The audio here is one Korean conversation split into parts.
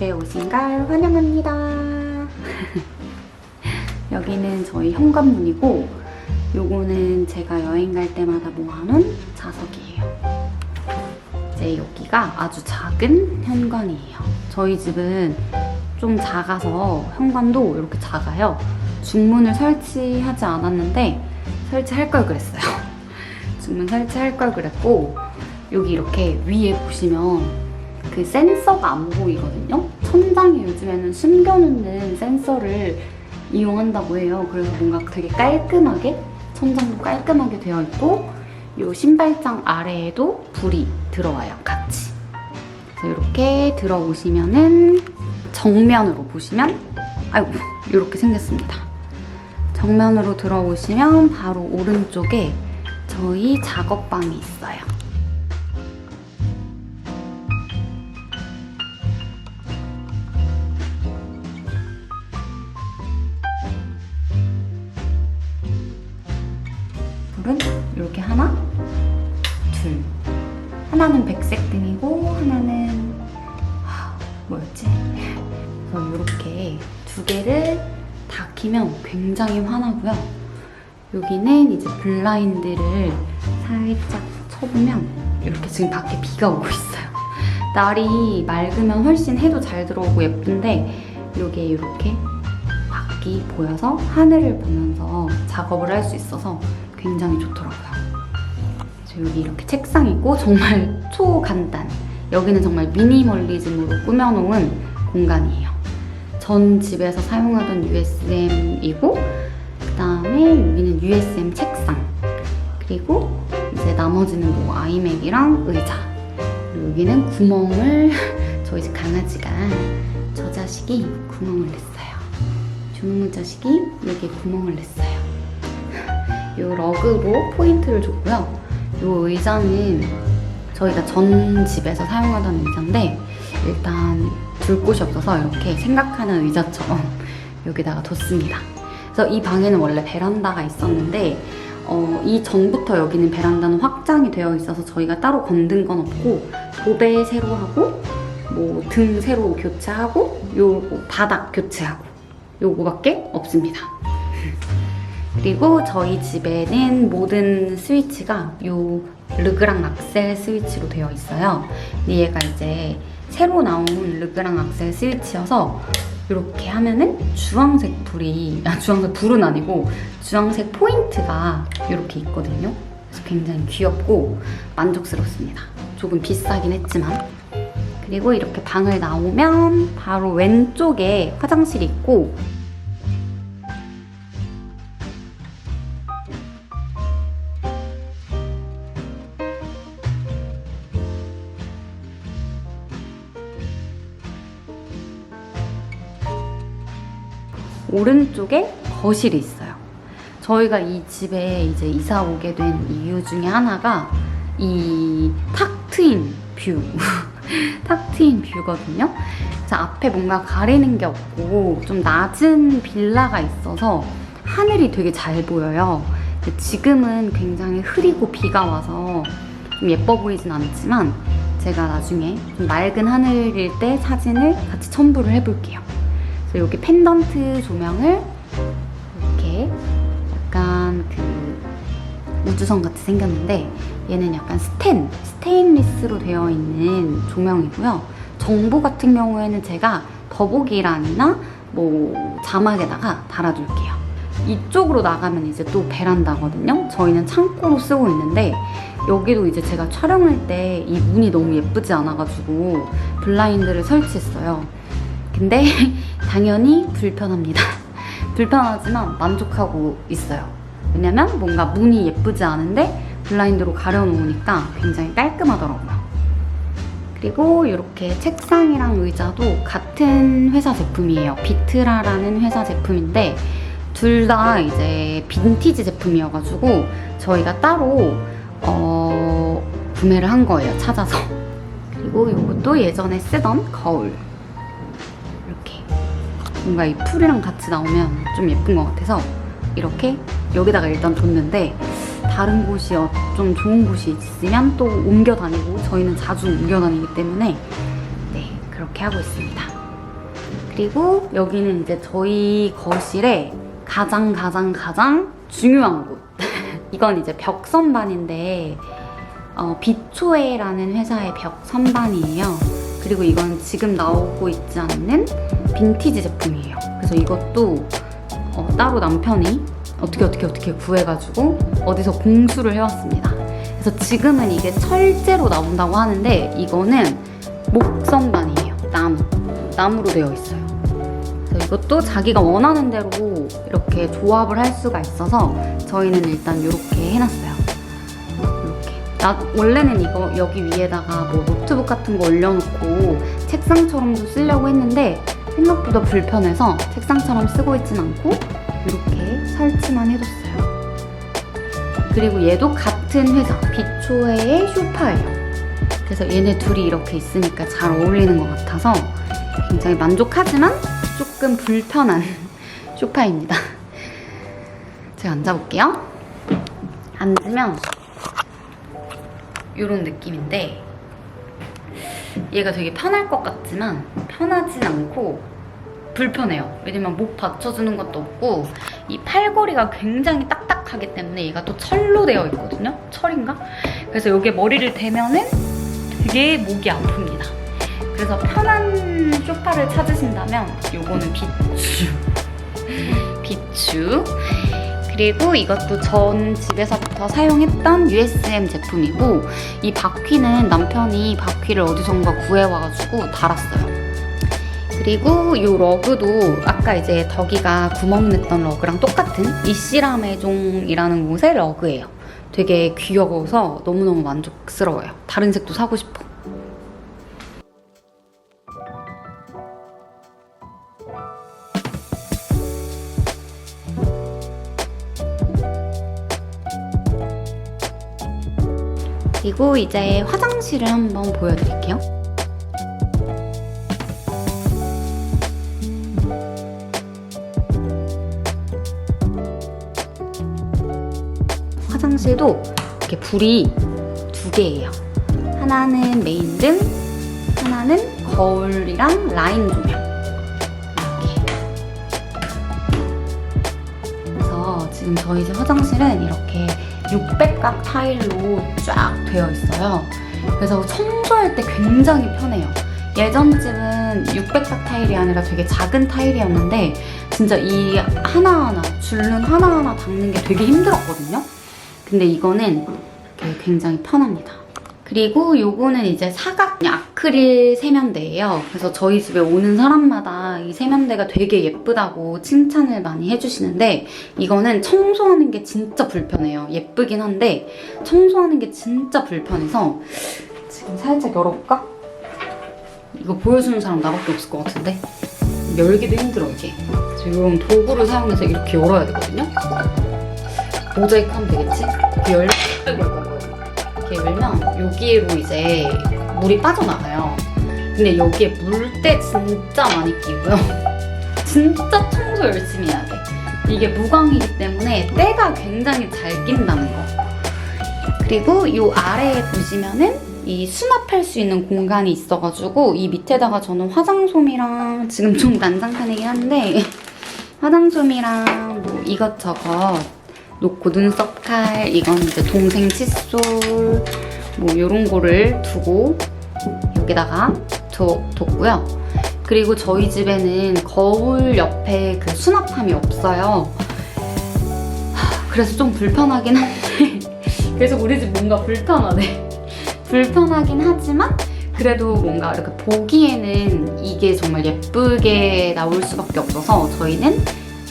집에 오신 걸 환영합니다. 여기는 저희 현관문이고 요거는 제가 여행 갈 때마다 모아놓은 자석이에요. 이제 여기가 아주 작은 현관이에요. 저희 집은 좀 작아서 현관도 이렇게 작아요. 중문을 설치하지 않았는데 설치할 걸 그랬어요. 중문 설치할 걸 그랬고 여기 이렇게 위에 보시면 그 센서가 안 보이거든요. 천장에 요즘에는 숨겨놓는 센서를 이용한다고 해요. 그래서 뭔가 되게 깔끔하게 천장도 깔끔하게 되어 있고 이 신발장 아래에도 불이 들어와요. 같이. 이렇게 들어오시면은 정면으로 보시면 아이고 이렇게 생겼습니다. 정면으로 들어오시면 바로 오른쪽에 저희 작업방이 있어요. 여기는 이제 블라인드를 살짝 쳐보면 이렇게 지금 밖에 비가 오고 있어요. 날이 맑으면 훨씬 해도 잘 들어오고 예쁜데 이게 이렇게 밖이 보여서 하늘을 보면서 작업을 할 수 있어서 굉장히 좋더라고요. 여기 이렇게 책상 있고 정말 초간단. 여기는 정말 미니멀리즘으로 꾸며놓은 공간이에요. 전 집에서 사용하던 USM이고 그 다음에 여기는 USM 책상 그리고 이제 나머지는 뭐 아이맥이랑 의자 그리고 여기는 구멍을 저희 집 강아지가 저 자식이 구멍을 냈어요. 주무 자식이 여기에 구멍을 냈어요. 이 러그로 포인트를 줬고요. 이 의자는 저희가 전 집에서 사용하던 의자인데 일단 둘 곳이 없어서 이렇게 생각하는 의자처럼 여기다가 뒀습니다. 그래서 이 방에는 원래 베란다가 있었는데 어, 이 전부터 여기는 베란다는 확장이 되어 있어서 저희가 따로 건든 건 없고 도배 새로 하고 뭐 등 새로 교체하고 요 바닥 교체하고 요거밖에 없습니다. 그리고 저희 집에는 모든 스위치가 요 르그랑 악셀 스위치로 되어 있어요. 얘가 이제 새로 나온 르그랑 악셀 스위치여서 이렇게 하면은 주황색 불이 아 주황색 불은 아니고 주황색 포인트가 이렇게 있거든요. 그래서 굉장히 귀엽고 만족스럽습니다. 조금 비싸긴 했지만 그리고 이렇게 방을 나오면 바로 왼쪽에 화장실이 있고 오른쪽에 거실이 있어요. 저희가 이 집에 이제 이사 오게 된 이유 중에 하나가 이 탁 트인 뷰. 탁 트인 뷰거든요. 그래서 앞에 뭔가 가리는 게 없고 좀 낮은 빌라가 있어서 하늘이 되게 잘 보여요. 지금은 굉장히 흐리고 비가 와서 좀 예뻐 보이진 않지만 제가 나중에 좀 맑은 하늘일 때 사진을 같이 첨부를 해볼게요. 그래서 여기 펜던트 조명을 이렇게 약간 그 우주선 같이 생겼는데 얘는 약간 스텐, 스테인리스로 되어 있는 조명이고요. 정보 같은 경우에는 제가 더보기란이나 뭐 자막에다가 달아둘게요. 이쪽으로 나가면 이제 또 베란다거든요. 저희는 창고로 쓰고 있는데 여기도 이제 제가 촬영할 때 이 문이 너무 예쁘지 않아가지고 블라인드를 설치했어요. 근데 당연히 불편합니다. 불편하지만 만족하고 있어요. 왜냐면 뭔가 문이 예쁘지 않은데 블라인드로 가려놓으니까 굉장히 깔끔하더라고요. 그리고 이렇게 책상이랑 의자도 같은 회사 제품이에요. 비트라라는 회사 제품인데 둘 다 이제 빈티지 제품이어가지고 저희가 따로 어, 구매를 한 거예요. 찾아서. 그리고 이것도 예전에 쓰던 거울. 뭔가 이 풀이랑 같이 나오면 좀 예쁜 것 같아서 이렇게 여기다가 일단 뒀는데 다른 곳이 어- 좀 좋은 곳이 있으면 또 옮겨 다니고 저희는 자주 옮겨 다니기 때문에 네 그렇게 하고 있습니다. 그리고 여기는 이제 저희 거실에 가장 가장 가장 중요한 곳. 이건 이제 벽 선반인데 어, 비초에라는 회사의 벽 선반이에요. 그리고 이건 지금 나오고 있지 않는 빈티지 제품이에요. 그래서 이것도 어, 따로 남편이 어떻게 어떻게 어떻게 구해가지고 어디서 공수를 해왔습니다. 그래서 지금은 이게 철제로 나온다고 하는데 이거는 목선반이에요. 나무. 나무로 되어 있어요. 그래서 이것도 자기가 원하는 대로 이렇게 조합을 할 수가 있어서 저희는 일단 이렇게 해놨어요. 나 원래는 이거 여기 위에다가 뭐 노트북 같은 거 올려놓고 책상처럼도 쓰려고 했는데 생각보다 불편해서 책상처럼 쓰고 있진 않고 이렇게 설치만 해뒀어요. 그리고 얘도 같은 회사 비초에의 쇼파예요. 그래서 얘네 둘이 이렇게 있으니까 잘 어울리는 것 같아서 굉장히 만족하지만 조금 불편한 쇼파입니다. 제가 앉아볼게요. 앉으면 이런 느낌인데 얘가 되게 편할 것 같지만 편하진 않고 불편해요. 왜냐면 목 받쳐주는 것도 없고 이 팔걸이가 굉장히 딱딱하기 때문에 얘가 또 철로 되어 있거든요. 철인가? 그래서 여기에 머리를 대면은 되게 목이 아픕니다. 그래서 편한 쇼파를 찾으신다면 요거는 비추. 비추. 그리고 이것도 전 집에서부터 사용했던 USM 제품이고 이 바퀴는 남편이 바퀴를 어디선가 구해와가지고 달았어요. 그리고 이 러그도 아까 이제 덕이가 구멍 냈던 러그랑 똑같은 이시라메종이라는 곳의 러그예요. 되게 귀여워서 너무너무 만족스러워요. 다른 색도 사고 싶어. 그리고 이제 화장실을 한번 보여드릴게요. 화장실도 이렇게 불이 두 개예요. 하나는 메인 등, 하나는 거울이랑 라인 조명. 지금 저희 집 화장실은 이렇게 600각 타일로 쫙 되어 있어요. 그래서 청소할 때 굉장히 편해요. 예전 집은 600각 타일이 아니라 되게 작은 타일이었는데 진짜 이 하나하나 줄눈 하나하나 닦는 게 되게 힘들었거든요. 근데 이거는 굉장히 편합니다. 그리고 요거는 이제 사각 아크릴 세면대예요. 그래서 저희 집에 오는 사람마다 이 세면대가 되게 예쁘다고 칭찬을 많이 해주시는데 이거는 청소하는 게 진짜 불편해요. 예쁘긴 한데 청소하는 게 진짜 불편해서 지금 살짝 열어볼까? 이거 보여주는 사람 나밖에 없을 것 같은데 열기도 힘들어 이게. 지금 도구를 사용해서 이렇게 열어야 되거든요. 모자이크 하면 되겠지? 이렇게 열, 이렇게 열면 여기로 이제 물이 빠져나가요. 근데 여기에 물때 진짜 많이 끼고요. 진짜 청소 열심히 해야 돼. 이게 무광이기 때문에 때가 굉장히 잘 낀다는 거. 그리고 이 아래에 보시면은 이 수납할 수 있는 공간이 있어가지고 이 밑에다가 저는 화장솜이랑 지금 좀 난장판이긴 한데 화장솜이랑 뭐 이것저것 놓고 눈썹 칼, 이건 이제 동생 칫솔, 뭐 이런 거를 두고 여기다가 둬, 뒀고요. 그리고 저희 집에는 거울 옆에 그 수납함이 없어요. 하, 그래서 좀 불편하긴 한데 계속 우리 집 뭔가 불편하네. 불편하긴 하지만 그래도 뭔가 이렇게 보기에는 이게 정말 예쁘게 나올 수밖에 없어서 저희는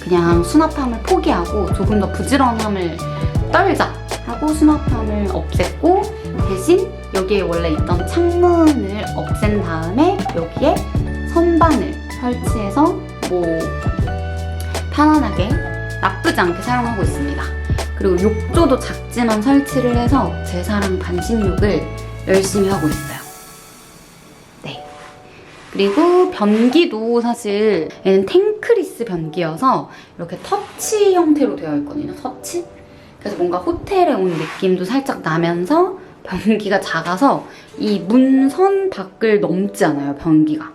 그냥 수납함을 포기하고 조금 더 부지런함을 떨자 하고 수납함을 없앴고 대신 여기에 원래 있던 창문을 없앤 다음에 여기에 선반을 설치해서 뭐 편안하게 나쁘지 않게 사용하고 있습니다. 그리고 욕조도 작지만 설치를 해서 제 사랑 반신욕을 열심히 하고 있어요. 네. 그리고 변기도 사실 얘는 탱크리스 변기여서 이렇게 터치 형태로 되어 있거든요. 터치? 그래서 뭔가 호텔에 온 느낌도 살짝 나면서 변기가 작아서 이 문선 밖을 넘지 않아요. 변기가.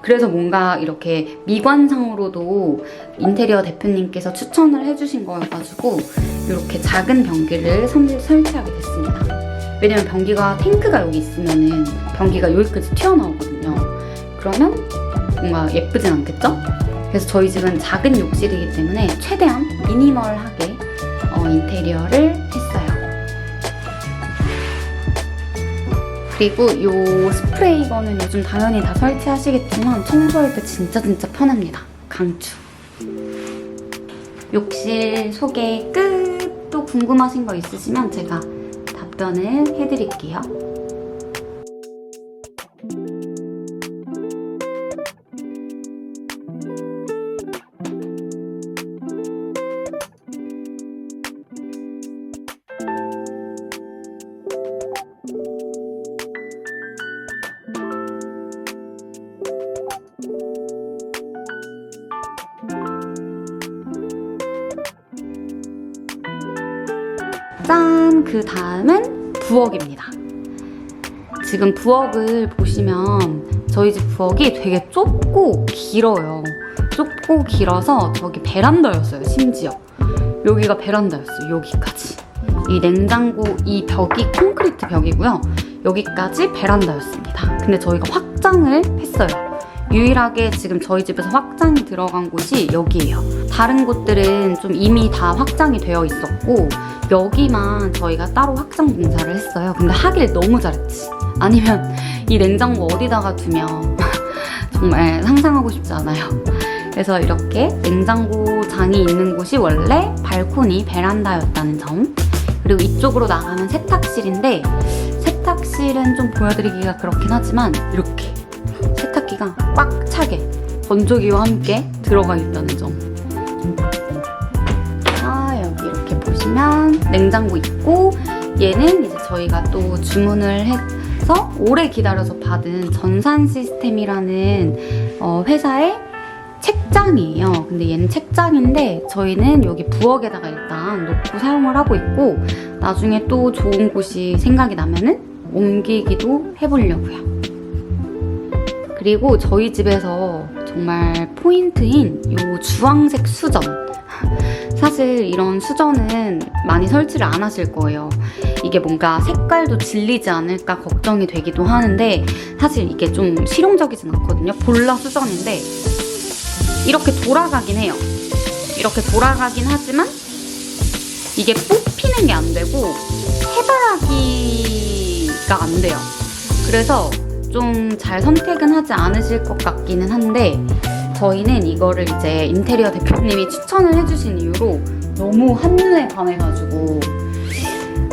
그래서 뭔가 이렇게 미관상으로도 인테리어 대표님께서 추천을 해주신 거여가지고 이렇게 작은 변기를 선- 설치하게 됐습니다. 왜냐면 변기가 탱크가 여기 있으면은 변기가 여기까지 튀어나오거든요. 그러면 뭔가 예쁘진 않겠죠? 그래서 저희 집은 작은 욕실이기 때문에 최대한 미니멀하게 어, 인테리어를 했어요. 그리고 이 스프레이건은 요즘 당연히 다 설치하시겠지만 청소할 때 진짜 진짜 편합니다. 강추. 욕실 소개 끝! 또 궁금하신 거 있으시면 제가 답변을 해드릴게요. 그 다음은 부엌입니다. 지금 부엌을 보시면 저희 집 부엌이 되게 좁고 길어요. 좁고 길어서 저기 베란다였어요, 심지어. 여기가 베란다였어요, 여기까지. 이 냉장고, 이 벽이 콘크리트 벽이고요. 여기까지 베란다였습니다. 근데 저희가 확장을 했어요. 유일하게 지금 저희 집에서 확장이 들어간 곳이 여기예요. 다른 곳들은 좀 이미 다 확장이 되어 있었고, 여기만 저희가 따로 확장 공사를 했어요. 근데 하길 너무 잘했지. 아니면 이 냉장고 어디다가 두면 정말 상상하고 싶지 않아요. 그래서 이렇게 냉장고 장이 있는 곳이 원래 발코니 베란다였다는 점. 그리고 이쪽으로 나가면 세탁실인데 세탁실은 좀 보여드리기가 그렇긴 하지만 이렇게 세탁기가 꽉 차게 건조기와 함께 들어가 있다는 점. 보시면 냉장고 있고 얘는 이제 저희가 또 주문을 해서 오래 기다려서 받은 전산 시스템이라는 어, 회사의 책장이에요. 근데 얘는 책장인데 저희는 여기 부엌에다가 일단 놓고 사용을 하고 있고 나중에 또 좋은 곳이 생각이 나면은 옮기기도 해보려고요. 그리고 저희 집에서 정말 포인트인 이 주황색 수전. 사실 이런 수전은 많이 설치를 안 하실 거예요. 이게 뭔가 색깔도 질리지 않을까 걱정이 되기도 하는데 사실 이게 좀 실용적이진 않거든요. 볼라 수전인데 이렇게 돌아가긴 해요. 이렇게 돌아가긴 하지만 이게 뽑히는 게 안 되고 해바라기가 안 돼요. 그래서 좀 잘 선택은 하지 않으실 것 같기는 한데 저희는 이거를 이제 인테리어 대표님이 추천을 해주신 이유로 너무 한눈에 반해가지고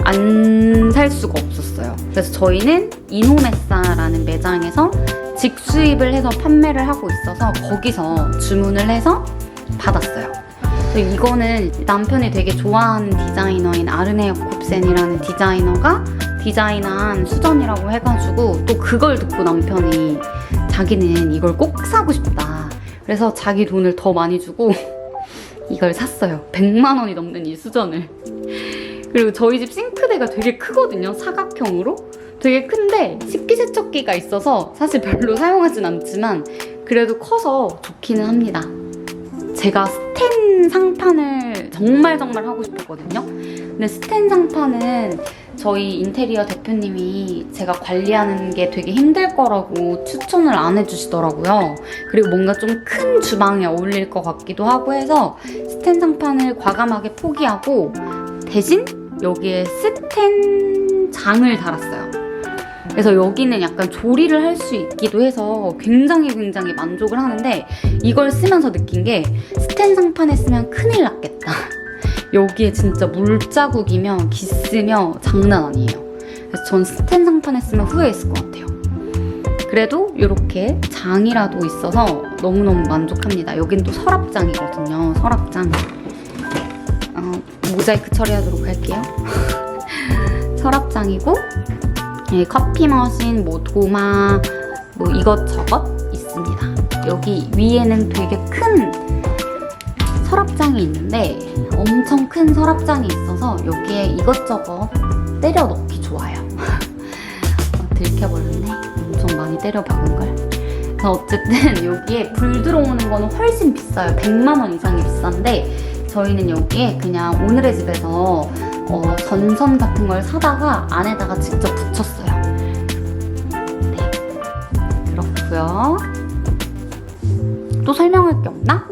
안 살 수가 없었어요. 그래서 저희는 이노메사라는 매장에서 직수입을 해서 판매를 하고 있어서 거기서 주문을 해서 받았어요. 그래서 이거는 남편이 되게 좋아하는 디자이너인 아르네 야콥센이라는 디자이너가 디자인한 수전이라고 해가지고 또 그걸 듣고 남편이 자기는 이걸 꼭 사고 싶다. 그래서 자기 돈을 더 많이 주고 이걸 샀어요. 100만 원이 넘는 이 수전을. 그리고 저희 집 싱크대가 되게 크거든요. 사각형으로. 되게 큰데 식기세척기가 있어서 사실 별로 사용하진 않지만 그래도 커서 좋기는 합니다. 제가 스텐 상판을 정말 정말 하고 싶었거든요. 근데 스텐 상판은 저희 인테리어 대표님이 제가 관리하는 게 되게 힘들 거라고 추천을 안 해주시더라고요. 그리고 뭔가 좀 큰 주방에 어울릴 것 같기도 하고 해서 스텐 상판을 과감하게 포기하고 대신 여기에 스텐 장을 달았어요. 그래서 여기는 약간 조리를 할 수 있기도 해서 굉장히 굉장히 만족을 하는데 이걸 쓰면서 느낀 게 스텐 상판에 쓰면 큰일 났겠다. 여기에 진짜 물자국이며 기스며 장난 아니에요. 그래서 전 스텐 상판에 쓰면 후회했을 것 같아요. 그래도 이렇게 장이라도 있어서 너무너무 만족합니다. 여긴 또 서랍장이거든요. 서랍장. 어, 모자이크 처리하도록 할게요. 서랍장이고 예, 커피 머신, 뭐 도마, 뭐 이것저것 있습니다. 여기 위에는 되게 큰 서랍장이 있는데 엄청 큰 서랍장이 있어서 여기에 이것저것 때려 넣기 좋아요. 어, 들켜버렸네. 엄청 많이 때려 박은 걸. 그래서 어쨌든 여기에 불 들어오는 거는 훨씬 비싸요. 100만 원 이상이 비싼데 저희는 여기에 그냥 오늘의 집에서 어, 전선 같은 걸 사다가 안에다가 직접 붙였어요. 네. 그렇고요. 또 설명할 게 없나?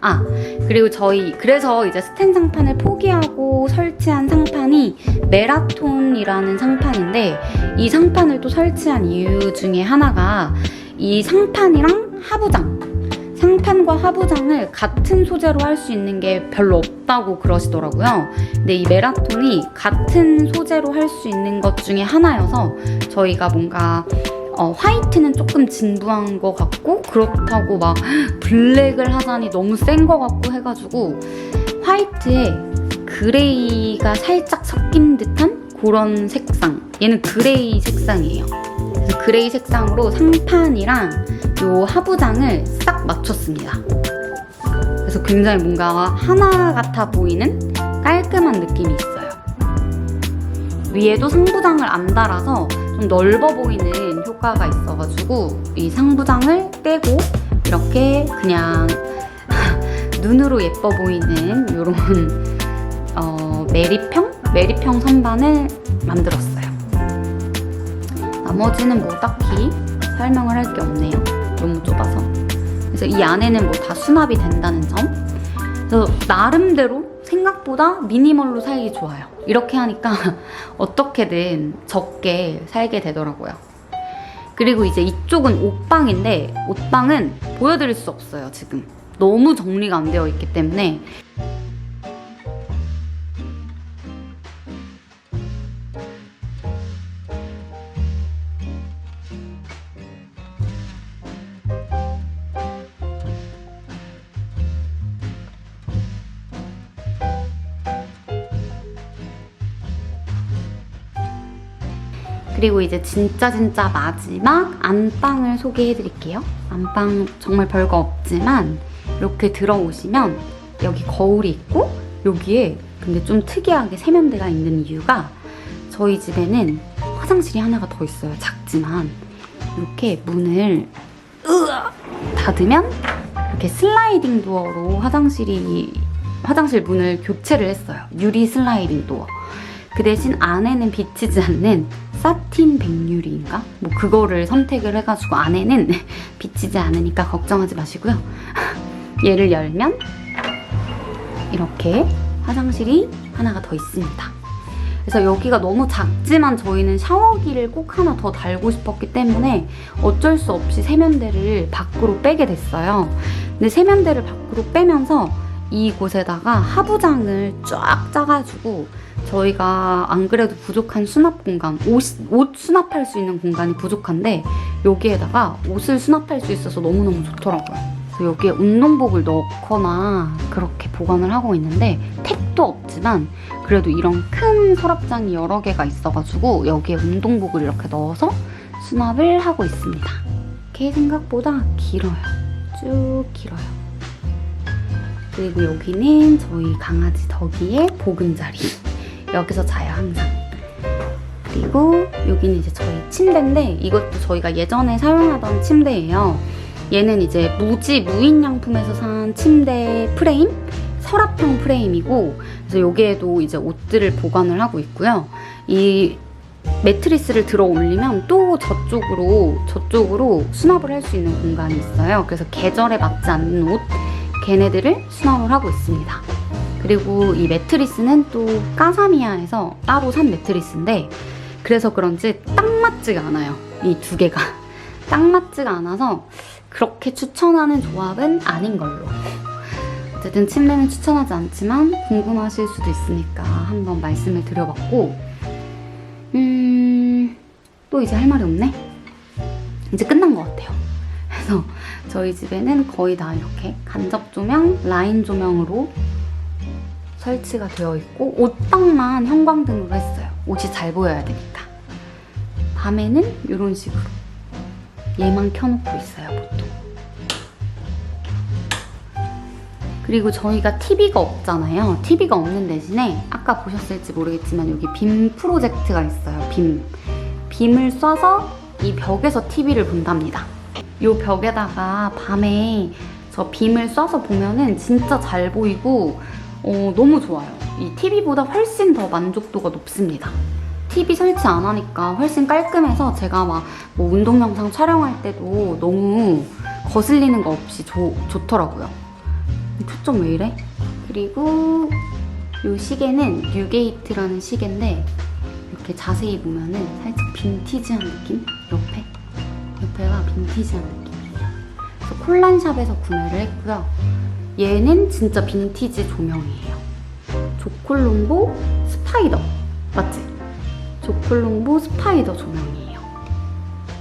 아, 그리고 저희 그래서 이제 스텐 상판을 포기하고 설치한 상판이 메라톤이라는 상판인데 이 상판을 또 설치한 이유 중에 하나가 이 상판이랑 하부장 상판과 하부장을 같은 소재로 할 수 있는 게 별로 없다고 그러시더라고요. 근데 이 메라톤이 같은 소재로 할 수 있는 것 중에 하나여서 저희가 뭔가 어, 화이트는 조금 진부한 것 같고 그렇다고 막 블랙을 하자니 너무 센 것 같고 해가지고 화이트에 그레이가 살짝 섞인 듯한 그런 색상. 얘는 그레이 색상이에요. 그래서 그레이 색상으로 상판이랑 요 하부장을 싹 맞췄습니다. 그래서 굉장히 뭔가 하나 같아 보이는 깔끔한 느낌이 있어요. 위에도 상부장을 안 달아서 좀 넓어 보이는 효과가 있어가지고 이 상부장을 떼고 이렇게 그냥 눈으로 예뻐 보이는 이런 어, 메리평? 메리평 선반을 만들었어요. 나머지는 뭐 딱히 설명을 할 게 없네요. 너무 좁아서. 그래서 이 안에는 뭐 다 수납이 된다는 점. 그래서 나름대로 생각보다 미니멀로 살기 좋아요. 이렇게 하니까 어떻게든 적게 살게 되더라고요. 그리고 이제 이쪽은 옷방인데 옷방은 보여드릴 수 없어요, 지금. 너무 정리가 안 되어 있기 때문에 그리고 이제 진짜 진짜 마지막 안방을 소개해 드릴게요. 안방 정말 별거 없지만 이렇게 들어오시면 여기 거울이 있고 여기에 근데 좀 특이하게 세면대가 있는 이유가 저희 집에는 화장실이 하나가 더 있어요. 작지만 이렇게 문을! 닫으면 이렇게 슬라이딩 도어로 화장실이 화장실 문을 교체를 했어요. 유리 슬라이딩 도어. 그 대신 안에는 비치지 않는 사틴 백유리인가? 뭐 그거를 선택을 해가지고 안에는 비치지 않으니까 걱정하지 마시고요. 얘를 열면 이렇게 화장실이 하나가 더 있습니다. 그래서 여기가 너무 작지만 저희는 샤워기를 꼭 하나 더 달고 싶었기 때문에 어쩔 수 없이 세면대를 밖으로 빼게 됐어요. 근데 세면대를 밖으로 빼면서 이곳에다가 하부장을 쫙 짜가지고 저희가 안 그래도 부족한 수납 공간, 옷, 옷 수납할 수 있는 공간이 부족한데 여기에다가 옷을 수납할 수 있어서 너무너무 좋더라고요. 그래서 여기에 운동복을 넣거나 그렇게 보관을 하고 있는데 택도 없지만 그래도 이런 큰 서랍장이 여러 개가 있어가지고 여기에 운동복을 이렇게 넣어서 수납을 하고 있습니다. 이렇게 생각보다 길어요. 쭉 길어요. 그리고 여기는 저희 강아지 덕이의 보금자리. 여기서 자요, 항상. 그리고 여기는 이제 저희 침대인데 이것도 저희가 예전에 사용하던 침대예요. 얘는 이제 무지 무인양품에서 산 침대 프레임? 서랍형 프레임이고 그래서 여기에도 이제 옷들을 보관을 하고 있고요. 이 매트리스를 들어 올리면 또 저쪽으로 저쪽으로 수납을 할 수 있는 공간이 있어요. 그래서 계절에 맞지 않는 옷 걔네들을 수납을 하고 있습니다. 그리고 이 매트리스는 또 까사미아에서 따로 산 매트리스인데 그래서 그런지 딱 맞지가 않아요. 이 두 개가 딱 맞지가 않아서 그렇게 추천하는 조합은 아닌 걸로. 어쨌든 침대는 추천하지 않지만 궁금하실 수도 있으니까 한번 말씀을 드려봤고 음... 또 이제 할 말이 없네? 이제 끝난 것 같아요. 그래서 저희 집에는 거의 다 이렇게 간접 조명, 라인 조명으로 설치가 되어 있고 옷방만 형광등으로 했어요. 옷이 잘 보여야 되니까. 밤에는 이런 식으로 얘만 켜놓고 있어요, 보통. 그리고 저희가 TV가 없잖아요. TV가 없는 대신에 아까 보셨을지 모르겠지만 여기 빔 프로젝트가 있어요. 빔. 빔을 쏴서 이 벽에서 TV를 본답니다. 이 벽에다가 밤에 저 빔을 쏴서 보면은 진짜 잘 보이고 어, 너무 좋아요. 이 TV보다 훨씬 더 만족도가 높습니다. TV 설치 안 하니까 훨씬 깔끔해서 제가 막 뭐 운동 영상 촬영할 때도 너무 거슬리는 거 없이 좋, 좋더라고요. 이 초점 왜 이래? 그리고 이 시계는 뉴게이트라는 시계인데 이렇게 자세히 보면은 살짝 빈티지한 느낌? 옆에? 옆에가 빈티지한 느낌이에요. 콜란샵에서 구매를 했고요. 얘는 진짜 빈티지 조명이에요. 조콜롱보 스파이더. 맞지? 조콜롱보 스파이더 조명이에요.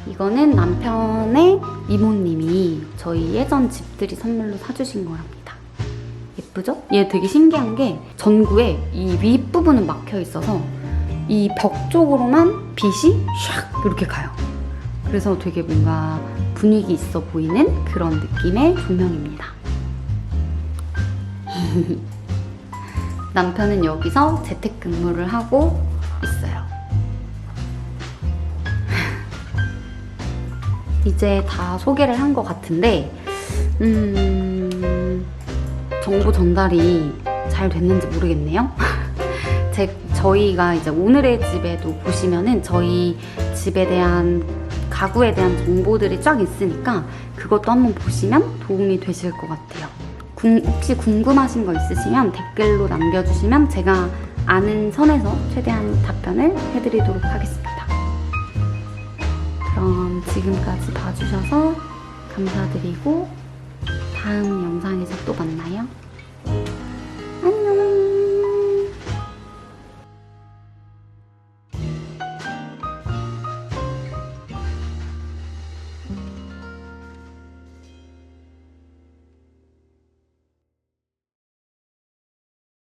이거는 남편의 이모님이 저희 예전 집들이 선물로 사주신 거랍니다. 예쁘죠? 얘 되게 신기한 게 전구에 이 윗부분은 막혀 있어서 이 벽 쪽으로만 빛이 샥 이렇게 가요. 그래서 되게 뭔가 분위기 있어 보이는 그런 느낌의 조명입니다. 남편은 여기서 재택근무를 하고 있어요. 이제 다 소개를 한 것 같은데, 음, 정보 전달이 잘 됐는지 모르겠네요. 제, 저희가 이제 오늘의 집에도 보시면은 저희 집에 대한 가구에 대한 정보들이 쫙 있으니까 그것도 한번 보시면 도움이 되실 것 같아요. 궁- 혹시 궁금하신 거 있으시면 댓글로 남겨주시면 제가 아는 선에서 최대한 답변을 해드리도록 하겠습니다. 그럼 지금까지 봐주셔서 감사드리고 다음 영상에서 또 만나요.